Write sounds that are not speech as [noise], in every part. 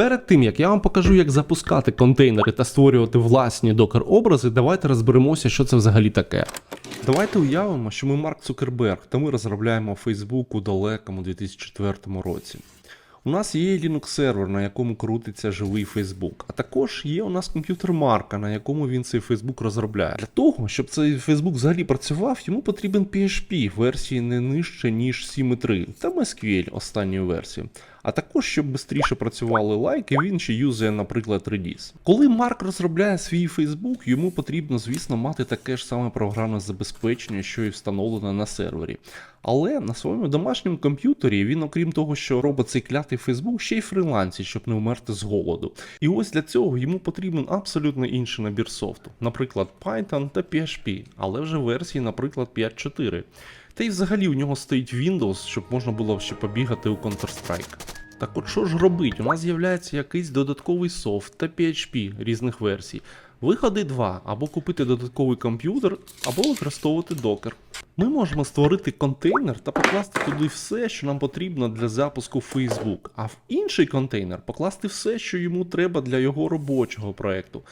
Перед тим як я вам покажу, як запускати контейнери та створювати власні докер образи, давайте розберемося, що це взагалі таке. Давайте уявимо, що ми Марк Цукерберг, та ми розробляємо Facebook у далекому 2004 році. У нас є Linux сервер, на якому крутиться живий Facebook, а також є у нас комп'ютер Марка, на якому він цей Facebook розробляє. Для того, щоб цей Facebook взагалі працював, йому потрібен PHP версії не нижче, ніж 7.3 та MySQL останньої версії. А також, щоб швидше працювали лайки, він ще юзає, наприклад, Redis. Коли Марк розробляє свій Facebook, йому потрібно, звісно, мати таке ж саме програмне забезпечення, що і встановлене на сервері. Але на своєму домашньому комп'ютері він, окрім того, що робить цей клятий Facebook, ще й фрилансить, щоб не вмерти з голоду. І ось для цього йому потрібен абсолютно інший набір софту, наприклад, Python та PHP, але вже версії, наприклад, 5.4. Та й взагалі у нього стоїть Windows, щоб можна було ще побігати у Counter-Strike. Так от що ж робить? У нас з'являється якийсь додатковий софт та PHP різних версій. Виходи два, або купити додатковий комп'ютер, або використовувати докер. Ми можемо створити контейнер та покласти туди все, що нам потрібно для запуску Facebook, а в інший контейнер покласти все, що йому треба для його робочого проекту.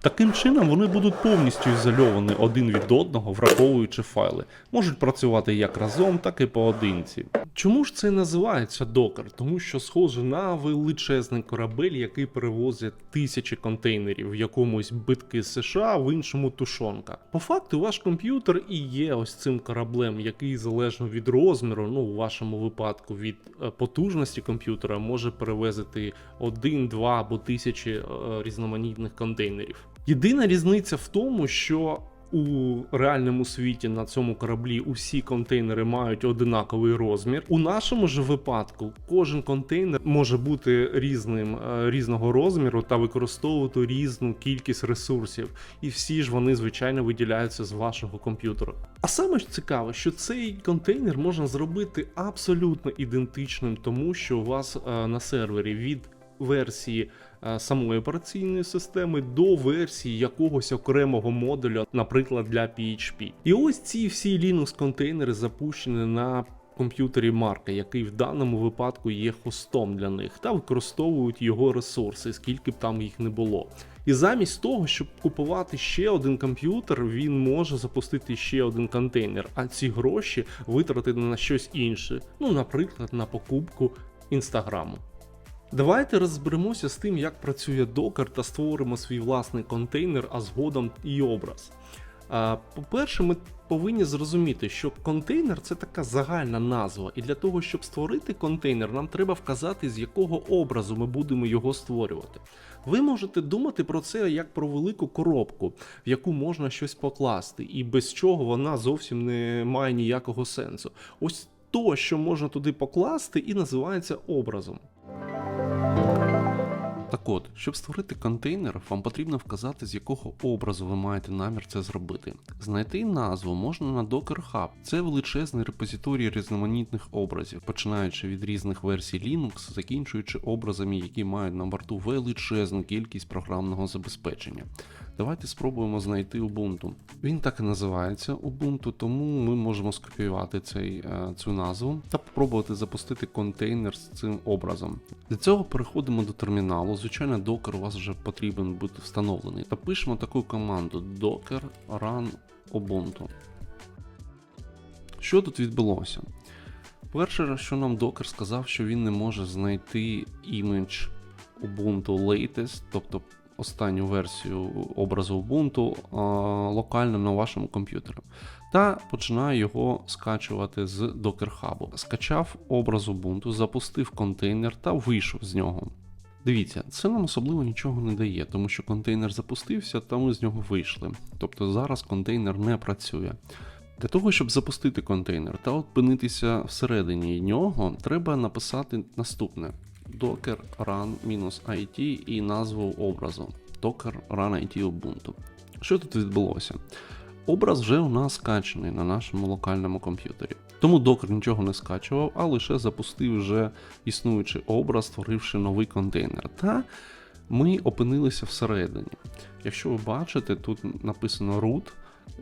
Таким чином вони будуть повністю ізольовані один від одного, враховуючи файли. Можуть працювати як разом, так і поодинці. Чому ж це називається докер? Тому що схоже на величезний корабель, який перевозить тисячі контейнерів в якомусь битки США, в іншому тушонка. По факту, ваш комп'ютер і є ось цим кораблем, який залежно від розміру, ну у вашому випадку від е, потужності комп'ютера, може перевезти один, два або тисячі е, різноманітних контейнерів. Єдина різниця в тому, що у реальному світі на цьому кораблі усі контейнери мають одинаковий розмір. У нашому ж випадку кожен контейнер може бути різним е, різного розміру та використовувати різну кількість ресурсів, і всі ж вони звичайно виділяються з вашого комп'ютера. А саме ж цікаве, що цей контейнер можна зробити абсолютно ідентичним тому, що у вас е, на сервері від версії самої операційної системи до версії якогось окремого модуля, наприклад, для PHP. І ось ці всі Linux контейнери запущені на комп'ютері Марка, який в даному випадку є хостом для них, та використовують його ресурси, скільки б там їх не було. І замість того, щоб купувати ще один комп'ютер, він може запустити ще один контейнер, а ці гроші витратити на щось інше, ну, наприклад, на покупку інстаграму. Давайте розберемося з тим, як працює докер та створимо свій власний контейнер, а згодом і образ. По-перше, ми повинні зрозуміти, що контейнер це така загальна назва, і для того, щоб створити контейнер, нам треба вказати, з якого образу ми будемо його створювати. Ви можете думати про це як про велику коробку, в яку можна щось покласти, і без чого вона зовсім не має ніякого сенсу. Ось то, що можна туди покласти, і називається образом. Так от, щоб створити контейнер, вам потрібно вказати, з якого образу ви маєте намір це зробити. Знайти назву можна на Docker Hub. Це величезний репозиторій різноманітних образів, починаючи від різних версій Linux, закінчуючи образами, які мають на борту величезну кількість програмного забезпечення. Давайте спробуємо знайти Ubuntu. Він так і називається Ubuntu, тому ми можемо скопіювати цей, е, цю назву та спробувати запустити контейнер з цим образом. Для цього переходимо до терміналу. Звичайно, докер у вас вже потрібен бути встановлений. Та пишемо таку команду docker run ubuntu. Що тут відбулося? Перше, що нам докер сказав, що він не може знайти імідж Ubuntu Latest, тобто останню версію образу Ubuntu а, локально на вашому комп'ютері. Та починає його скачувати з Docker Hub. Скачав образ Ubuntu, запустив контейнер та вийшов з нього. Дивіться, це нам особливо нічого не дає, тому що контейнер запустився, та ми з нього вийшли. Тобто зараз контейнер не працює. Для того, щоб запустити контейнер та опинитися всередині нього, треба написати наступне: docker run-it і назву образу docker run it ubuntu. Що тут відбулося? Образ вже у нас скачаний на нашому локальному комп'ютері. Тому докер нічого не скачував, а лише запустив вже існуючий образ, створивши новий контейнер. Та ми опинилися всередині. Якщо ви бачите, тут написано root,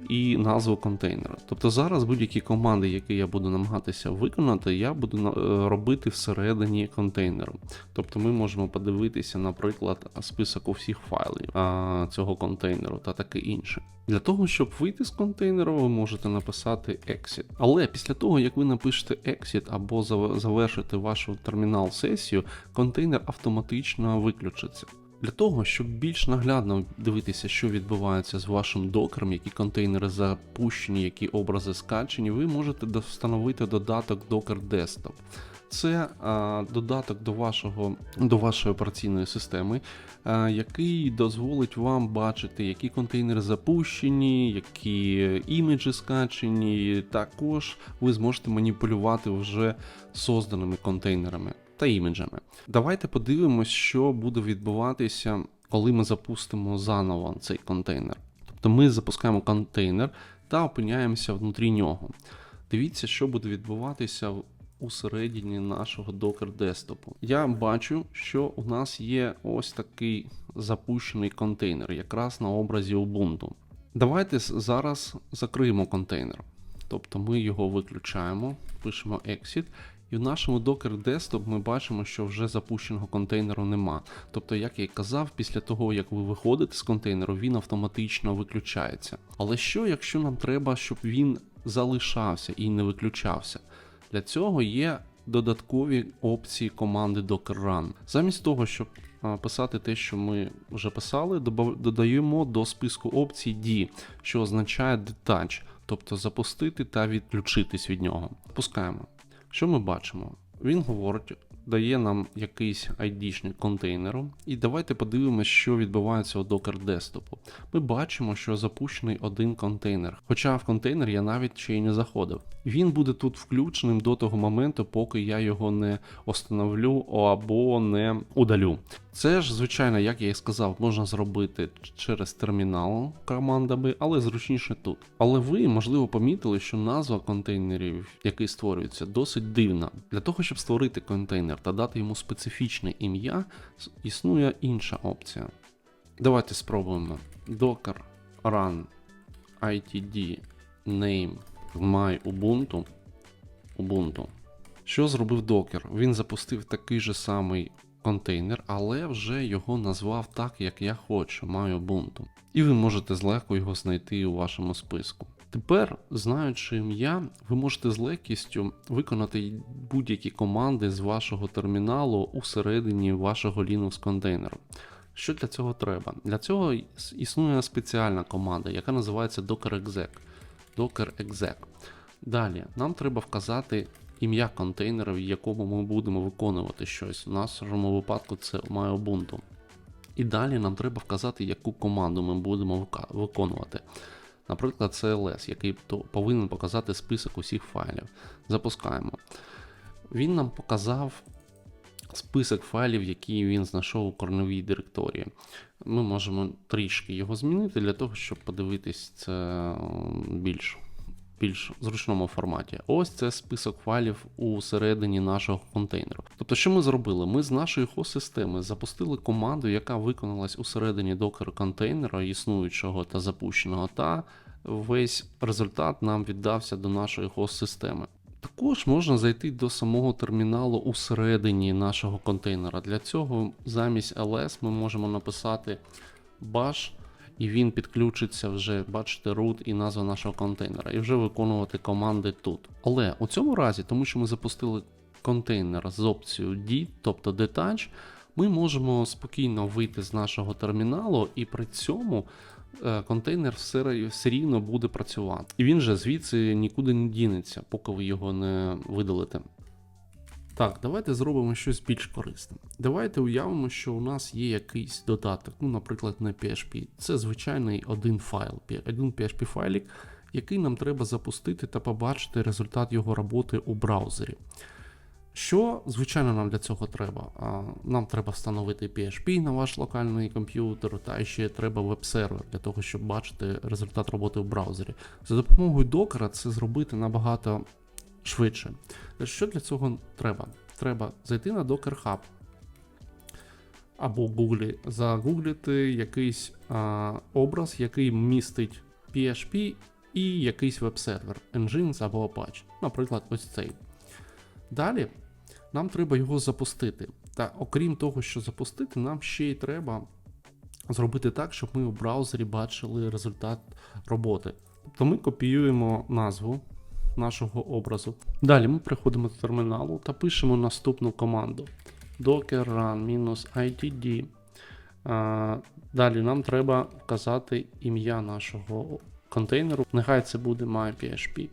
і назву контейнера. Тобто зараз будь-які команди, які я буду намагатися виконати, я буду е, робити всередині контейнеру. Тобто ми можемо подивитися, наприклад, список усіх файлів цього контейнеру та таке інше. Для того, щоб вийти з контейнеру, ви можете написати exit. Але після того, як ви напишете exit або завершите вашу термінал сесію, контейнер автоматично виключиться. Для того, щоб більш наглядно дивитися, що відбувається з вашим докером, які контейнери запущені, які образи скачені, ви можете встановити додаток Docker Desktop. Це а, додаток до, вашого, до вашої операційної системи, а, який дозволить вам бачити, які контейнери запущені, які іміджі скачені. Також ви зможете маніпулювати вже созданими контейнерами та іміджами. Давайте подивимось, що буде відбуватися, коли ми запустимо заново цей контейнер. Тобто ми запускаємо контейнер та опиняємося внутрі нього. Дивіться, що буде відбуватися в- усередині нашого Docker десктопу. Я бачу, що у нас є ось такий запущений контейнер, якраз на образі Ubuntu. Давайте зараз закриємо контейнер. Тобто ми його виключаємо, пишемо exit, і в нашому Docker Desktop ми бачимо, що вже запущеного контейнеру нема. Тобто, як я і казав, після того, як ви виходите з контейнеру, він автоматично виключається. Але що, якщо нам треба, щоб він залишався і не виключався? Для цього є додаткові опції команди Docker Run. Замість того, щоб писати те, що ми вже писали, додаємо до списку опцій D, що означає detach, тобто запустити та відключитись від нього. Пускаємо. Що ми бачимо? Він говорить, дає нам якийсь ID-шник контейнеру, і давайте подивимося, що відбувається у Docker десктопу. Ми бачимо, що запущений один контейнер, хоча в контейнер я навіть ще й не заходив. Він буде тут включеним до того моменту, поки я його не остановлю або не удалю. Це ж, звичайно, як я і сказав, можна зробити через термінал командами, але зручніше тут. Але ви, можливо, помітили, що назва контейнерів, який створюється, досить дивна. Для того, щоб створити контейнер та дати йому специфічне ім'я, існує інша опція. Давайте спробуємо. Docker run itd name my Ubuntu. Ubuntu. Що зробив Docker? Він запустив такий же самий контейнер, але вже його назвав так, як я хочу, маю Ubuntu. І ви можете злегко його знайти у вашому списку. Тепер, знаючи ім'я, ви можете з легкістю виконати будь-які команди з вашого терміналу усередині вашого Linux контейнеру. Що для цього треба? Для цього існує спеціальна команда, яка називається docker exec. Docker exec. Далі нам треба вказати ім'я контейнера, в якому ми будемо виконувати щось. У нашому випадку це MyUbuntu. І далі нам треба вказати, яку команду ми будемо виконувати. Наприклад, CLS, який повинен показати список усіх файлів. Запускаємо. Він нам показав список файлів, які він знайшов у корневій директорії. Ми можемо трішки його змінити для того, щоб подивитись це більш більш зручному форматі. Ось це список файлів у середині нашого контейнеру. Тобто, що ми зробили? Ми з нашої хост-системи запустили команду, яка виконалась у середині докер контейнера, існуючого та запущеного, та весь результат нам віддався до нашої хост-системи. Також можна зайти до самого терміналу у середині нашого контейнера. Для цього замість ls ми можемо написати bash, і він підключиться вже, бачите, root і назва нашого контейнера, і вже виконувати команди тут. Але у цьому разі, тому що ми запустили контейнер з опцією D, тобто detach, ми можемо спокійно вийти з нашого терміналу, і при цьому е, контейнер все, все рівно буде працювати. І він же звідси нікуди не дінеться, поки ви його не видалите. Так, давайте зробимо щось більш корисне. Давайте уявимо, що у нас є якийсь додаток, ну, наприклад, на PHP. Це звичайний один файл, один PHP файлік, який нам треба запустити та побачити результат його роботи у браузері. Що, звичайно, нам для цього треба? Нам треба встановити PHP на ваш локальний комп'ютер, та ще треба веб-сервер для того, щоб бачити результат роботи в браузері. За допомогою докера це зробити набагато швидше. Що для цього треба? Треба зайти на Docker Hub або Google, загуглити якийсь а, образ, який містить PHP і якийсь веб-сервер, Nginx або Apache, наприклад, ось цей. Далі нам треба його запустити. Та окрім того, що запустити, нам ще й треба зробити так, щоб ми у браузері бачили результат роботи. Тобто ми копіюємо назву нашого образу. Далі ми приходимо до терміналу та пишемо наступну команду: docker run-itd. Далі нам треба вказати ім'я нашого контейнеру. Нехай це буде myPHP.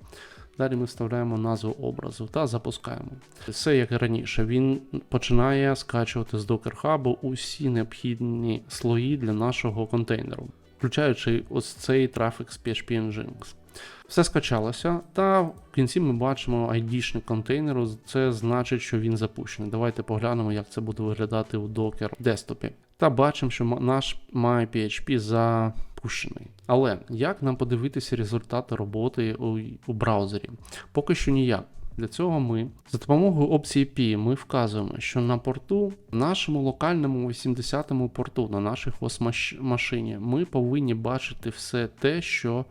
Далі ми вставляємо назву образу та запускаємо. Все як і раніше. Він починає скачувати з Docker Hub усі необхідні слої для нашого контейнеру, включаючи ось цей трафік з PHP Nginx. Все скачалося, та в кінці ми бачимо ID-шник контейнеру. Це значить, що він запущений. Давайте поглянемо, як це буде виглядати у Docker десктопі. Та бачимо, що наш MyPHP запущений. Але як нам подивитися результати роботи у, у браузері? Поки що ніяк. Для цього ми за допомогою опції P ми вказуємо, що на порту, нашому локальному 80-му порту на нашій машині, ми повинні бачити все те, що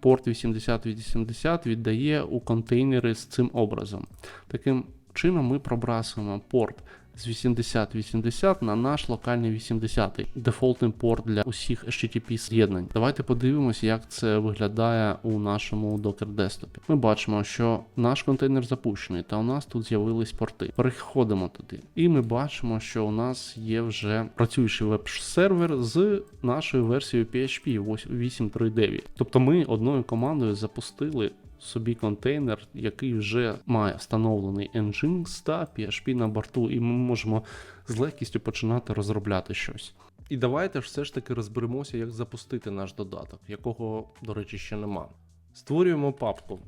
порт 8080 віддає у контейнери з цим образом. Таким чином ми пробрасуємо порт з 8080 на наш локальний 80 дефолтний порт для усіх HTTP з'єднань. Давайте подивимося, як це виглядає у нашому Docker десктопі. Ми бачимо, що наш контейнер запущений, та у нас тут з'явились порти. Переходимо туди, і ми бачимо, що у нас є вже працюючий веб-сервер з нашою версією PHP 8.3.9. Тобто ми одною командою запустили собі контейнер, який вже має встановлений Nginx та PHP на борту, і ми можемо з легкістю починати розробляти щось. І давайте ж все ж таки розберемося, як запустити наш додаток, якого, до речі, ще нема. Створюємо папку.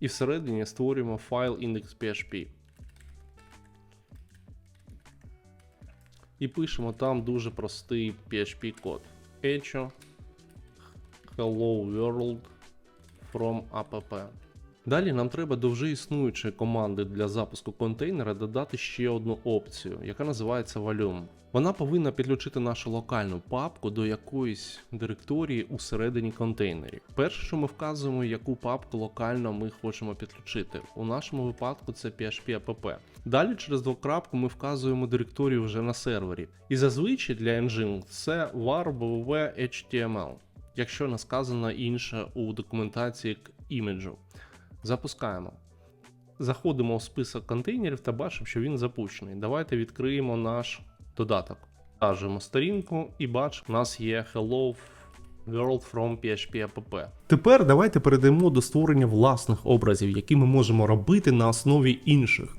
І всередині створюємо файл index.php. І пишемо там дуже простий PHP код. echo hello world app. Далі нам треба до вже існуючої команди для запуску контейнера додати ще одну опцію, яка називається Volume. Вона повинна підключити нашу локальну папку до якоїсь директорії усередині контейнерів. Перше, що ми вказуємо, яку папку локально ми хочемо підключити. У нашому випадку це PHP app. Далі через двокрапку ми вказуємо директорію вже на сервері. І зазвичай для Nginx це var bv html якщо не сказано інше у документації к іміджу. Запускаємо. Заходимо в список контейнерів та бачимо, що він запущений. Давайте відкриємо наш додаток. Вказуємо сторінку і бачимо, у нас є Hello World from PHP app. Тепер давайте перейдемо до створення власних образів, які ми можемо робити на основі інших.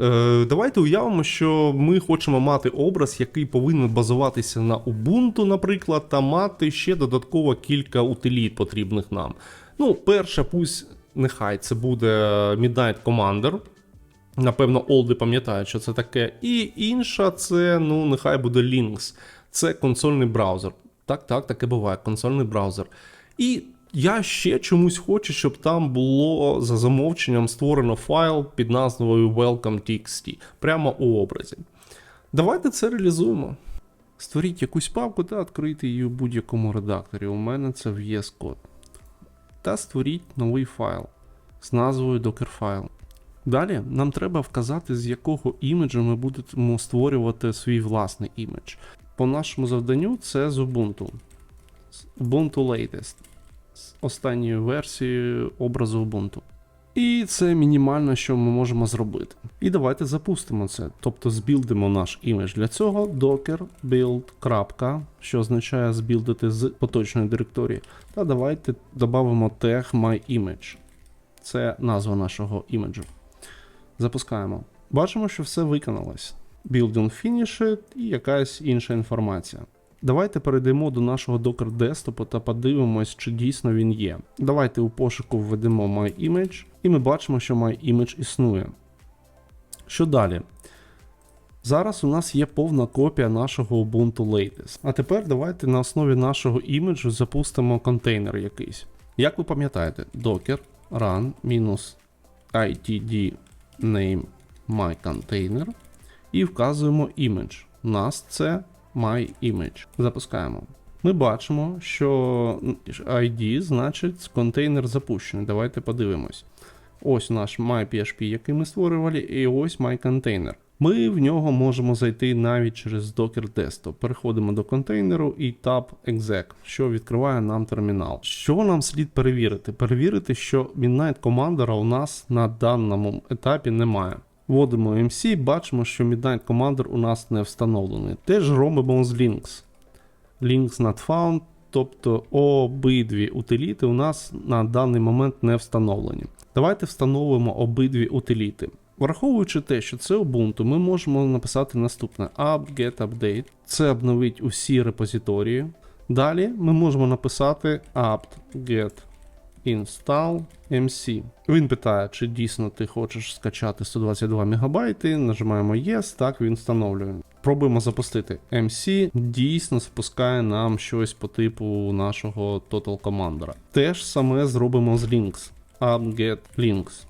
Е, Давайте уявимо, що ми хочемо мати образ, який повинен базуватися на Ubuntu, наприклад, та мати ще додатково кілька утиліт потрібних нам. Ну, перша, пусть нехай це буде Midnight Commander. Напевно, Олди пам'ятають, що це таке. І інша це, ну, нехай буде Lynx. Це консольний браузер. Так, так, таке буває, консольний браузер. І я ще чомусь хочу, щоб там було за замовченням створено файл під назвою welcome.txt прямо у образі. Давайте це реалізуємо. Створіть якусь папку та відкрийте її у будь-якому редакторі. У мене це VS Code. Та створіть новий файл з назвою Dockerfile. Далі нам треба вказати, з якого іміджу ми будемо створювати свій власний імідж. По нашому завданню це з Ubuntu. Ubuntu Latest з останньою версією образу Ubuntu. І це мінімально, що ми можемо зробити. І давайте запустимо це. Тобто збілдимо наш імідж. Для цього docker build. що означає збілдити з поточної директорії. Та давайте додамо тег myimage. Це назва нашого іміджу. Запускаємо. Бачимо, що все виконалось. Building finished і якась інша інформація. Давайте перейдемо до нашого Docker десктопу та подивимось, чи дійсно він є. Давайте у пошуку введемо MyImage, і ми бачимо, що MyImage існує. Що далі? Зараз у нас є повна копія нашого Ubuntu Latest. А тепер давайте на основі нашого іміджу запустимо контейнер якийсь. Як ви пам'ятаєте, docker run -itd name my container і вказуємо image. У нас це My Image. Запускаємо. ми бачимо, що ID значить контейнер запущений. Давайте подивимось. Ось наш MyPHP, який ми створювали, і ось MyContainer. Ми в нього можемо зайти навіть через Docker Desktop. Переходимо до контейнеру і tab exec, що відкриває нам термінал. Що нам слід перевірити? Перевірити, що Midnight Commander у нас на даному етапі немає. Вводимо MC, бачимо, що Midnight Commander у нас не встановлений. Теж робимо з Links. Links not found, тобто обидві утиліти у нас на даний момент не встановлені. Давайте встановимо обидві утиліти. Враховуючи те, що це Ubuntu, ми можемо написати наступне: apt-get update. Це обновить усі репозиторії. Далі ми можемо написати apt-get install mc. Він питає, чи дійсно ти хочеш скачати 122 МБ. Нажимаємо Yes, так він встановлює. Пробуємо запустити. MC дійсно спускає нам щось по типу нашого Total Commander. Те ж саме зробимо з Links. apt-get links.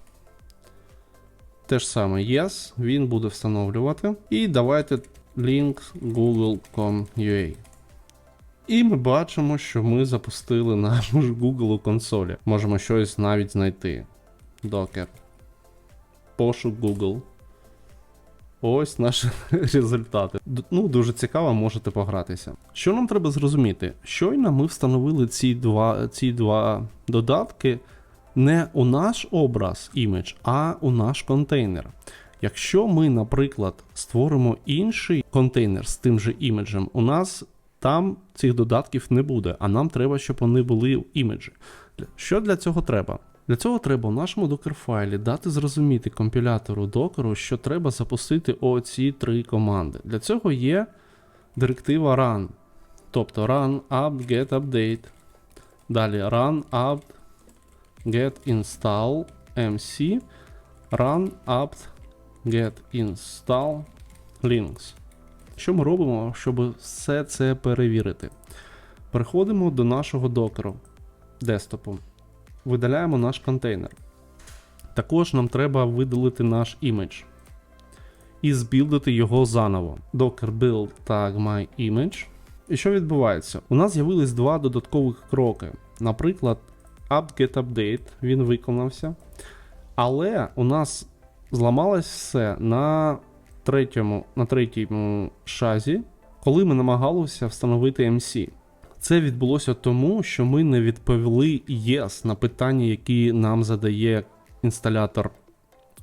Те ж саме Yes, він буде встановлювати. І давайте link google.com.ua. І ми бачимо, що ми запустили ж [laughs] Google консолі. Можемо щось навіть знайти. Docker. Пошук Google. Ось наші [laughs] результати. Ну, дуже цікаво, можете погратися. Що нам треба зрозуміти? Щойно ми встановили ці два, ці два додатки не у наш образ імідж, а у наш контейнер. Якщо ми, наприклад, створимо інший контейнер з тим же іміджем, у нас там цих додатків не буде, а нам треба, щоб вони були в іміджі. Що для цього треба? Для цього треба у нашому докер-файлі дати зрозуміти компілятору докеру, що треба запустити оці три команди. Для цього є директива run. Тобто run apt get update. Далі run apt get install mc run apt get install links. Що ми робимо, щоб все це перевірити? Переходимо до нашого докеру десктопу. Видаляємо наш контейнер. Також нам треба видалити наш імідж і збілдити його заново. Docker build tag my image. І що відбувається? У нас з'явились два додаткових кроки. Наприклад, apt-get update, він виконався. Але у нас зламалось все на третьому, на третьому шазі, коли ми намагалися встановити MC. Це відбулося тому, що ми не відповіли Yes на питання, які нам задає інсталятор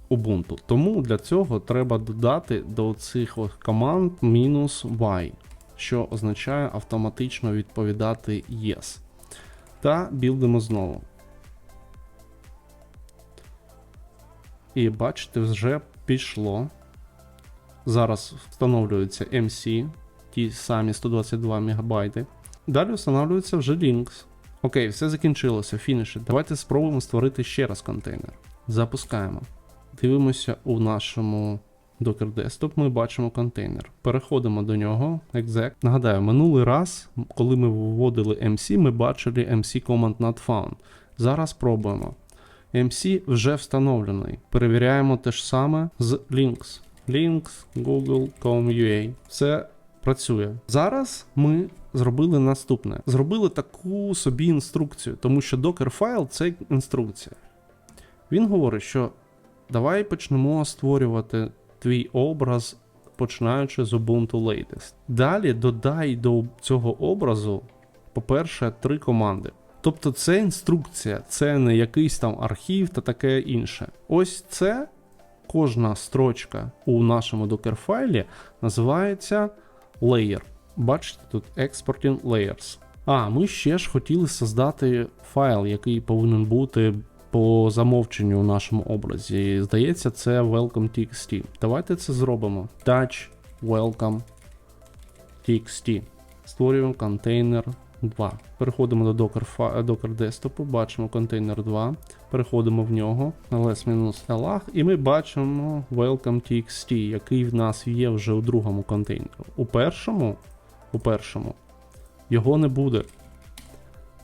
Ubuntu. Тому для цього треба додати до цих команд мінус Y, що означає автоматично відповідати Yes. Та білдимо знову. І бачите, вже пішло. Зараз встановлюється MC, ті самі 122 МБ. Далі встановлюється вже Links. Окей, все закінчилося, фініші. Давайте спробуємо створити ще раз контейнер. Запускаємо. Дивимося у нашому Docker Desktop, ми бачимо контейнер. Переходимо до нього, exec. Нагадаю, минулий раз, коли ми вводили MC, ми бачили MC command not found. Зараз пробуємо. MC вже встановлений. Перевіряємо те ж саме з Links. Links, Google.com.ua. Все працює. Зараз ми зробили наступне: зробили таку собі інструкцію, тому що Docker файл це інструкція. Він говорить, що давай почнемо створювати твій образ, починаючи з Ubuntu Latest. Далі додай до цього образу, по-перше, три команди. Тобто це інструкція, це не якийсь там архів та таке інше. Ось це кожна строчка у нашому докер-файлі називається layer. Бачите, тут Exporting Layers. А, ми ще ж хотіли создати файл, який повинен бути по замовченню у нашому образі. Здається, це welcome.txt. Давайте це зробимо. Touch welcome txt. Створюємо контейнер 2. Переходимо до Docker, фа- Docker Desktop, бачимо контейнер 2, переходимо в нього, ls-lag, і ми бачимо welcome.txt, який в нас є вже у другому контейнері. У першому, у першому його не буде.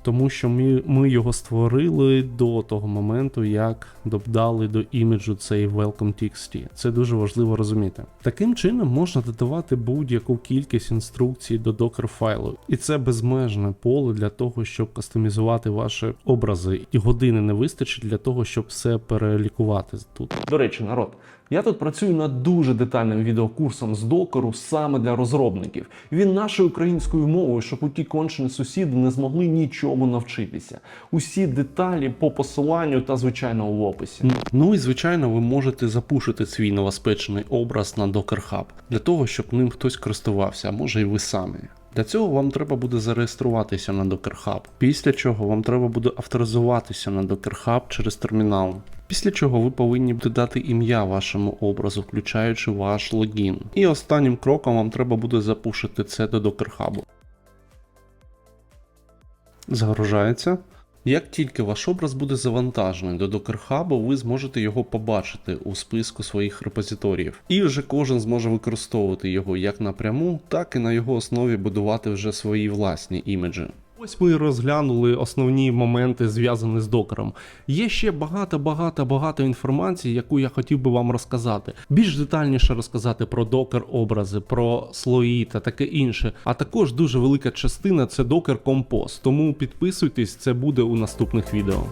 Тому що ми, ми його створили до того моменту, як додали до іміджу цей Welcome.txt. Це дуже важливо розуміти. Таким чином можна додавати будь-яку кількість інструкцій до докер файлу, і це безмежне поле для того, щоб кастомізувати ваші образи, і години не вистачить для того, щоб все перелікувати тут. До речі, народ. Я тут працюю над дуже детальним відеокурсом з докеру саме для розробників. Він нашою українською мовою, щоб у ті кончені сусіди не змогли нічому навчитися. Усі деталі по посиланню та звичайно в описі. Ну і звичайно, ви можете запушити свій новоспечений образ на Docker Hub для того, щоб ним хтось користувався, а може і ви самі. Для цього вам треба буде зареєструватися на Docker Hub, після чого вам треба буде авторизуватися на Docker Hub через термінал. Після чого ви повинні додати ім'я вашому образу, включаючи ваш логін. І останнім кроком вам треба буде запушити це до Docker Hub. Загружається. Як тільки ваш образ буде завантажений до Docker Hub, ви зможете його побачити у списку своїх репозиторіїв. І вже кожен зможе використовувати його як напряму, так і на його основі будувати вже свої власні іміджі. Ось ми розглянули основні моменти, зв'язані з докером. Є ще багато, багато, багато інформації, яку я хотів би вам розказати. Більш детальніше розказати про докер образи, про слої та таке інше. А також дуже велика частина це докер композ. Тому підписуйтесь, це буде у наступних відео.